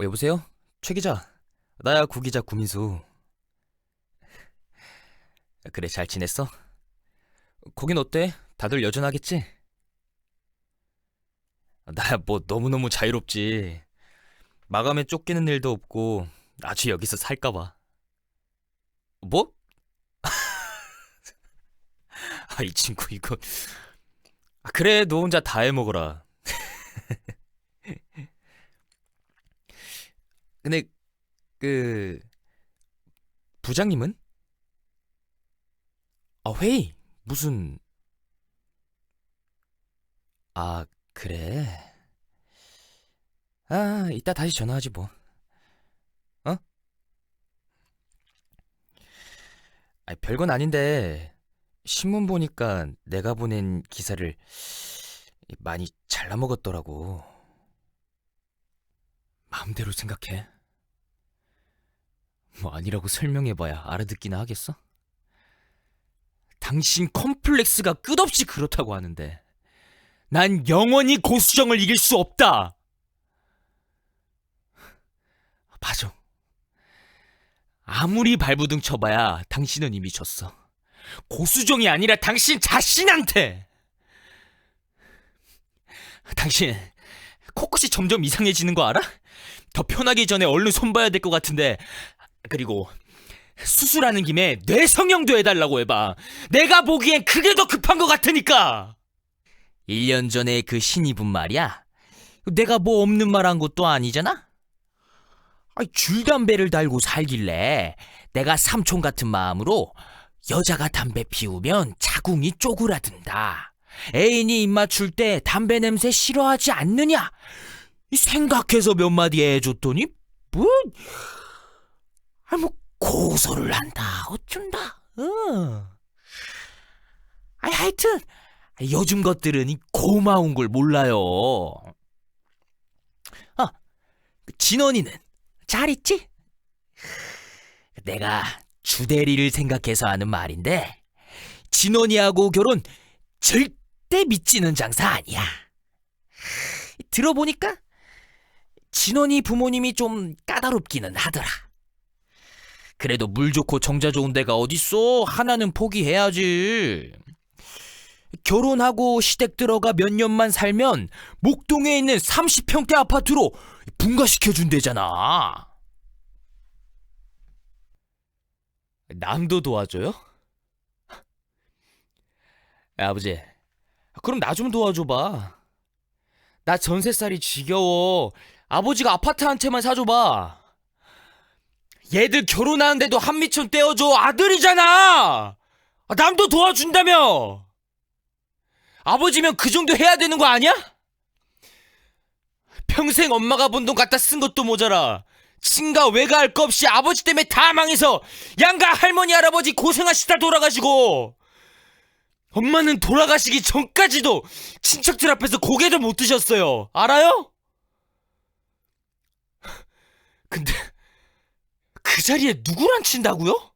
어, 여보세요? 최 기자. 나야 구 기자 구민수. 그래, 잘 지냈어? 거긴 어때? 다들 여전하겠지? 나야 뭐 너무너무 자유롭지. 마감에 쫓기는 일도 없고 아주 여기서 살까 봐. 뭐? 아, 이 친구 이거. 아, 그래, 너 혼자 다 해먹어라. 근데 그 부장님은? 아, 회의 무슨 아, 그래. 아, 이따 다시 전화하지 뭐. 어? 아, 별건 아닌데 신문 보니까 내가 보낸 기사를 많이 잘라 먹었더라고. 마음대로 생각해. 뭐 아니라고 설명해봐야 알아듣기나 하겠어? 당신 컴플렉스가 끝없이 그렇다고 하는데 난 영원히 고수정을 이길 수 없다. 맞아. 아무리 발부둥 쳐봐야 당신은 이미 졌어. 고수정이 아니라 당신 자신한테. 당신 코끝이 점점 이상해지는 거 알아? 더 편하기 전에 얼른 손봐야 될 것 같은데. 그리고 수술하는 김에 뇌 성형도 해달라고 해봐. 내가 보기엔 그게 더 급한 것 같으니까. 1년 전에 그 신입은 말이야. 내가 뭐 없는 말 한 것도 아니잖아? 아이, 줄담배를 달고 살길래 내가 삼촌 같은 마음으로 여자가 담배 피우면 자궁이 쪼그라든다. 애인이 입 맞출 때 담배 냄새 싫어하지 않느냐? 이 생각해서 몇 마디 해줬더니 뭐, 아, 뭐 고소를 한다 어쩐다. 어. 아, 하여튼 요즘 것들은 이 고마운 걸 몰라요. 아, 진원이는 잘 있지? 내가 주대리를 생각해서 하는 말인데 진원이하고 결혼 절대 믿지는 장사 아니야. 들어보니까 진원이 부모님이 좀 까다롭기는 하더라. 그래도 물 좋고 정자 좋은 데가 어딨어? 하나는 포기해야지. 결혼하고 시댁 들어가 몇 년만 살면 목동에 있는 30평대 아파트로 분가시켜준대잖아. 남도 도와줘요? 야, 아버지, 그럼 나 좀 도와줘봐. 나 전세살이 지겨워. 아버지가 아파트 한 채만 사줘봐. 얘들 결혼하는데도 한미천 떼어줘. 아들이잖아! 아, 남도 도와준다며! 아버지면 그 정도 해야 되는 거 아니야? 평생 엄마가 번돈 갖다 쓴 것도 모자라. 친가 외가 할 거 없이 아버지 때문에 다 망해서 양가 할머니 할아버지 고생하시다 돌아가시고 엄마는 돌아가시기 전까지도 친척들 앞에서 고개도 못 드셨어요. 알아요? 근데 그 자리에 누굴 앉힌다고요?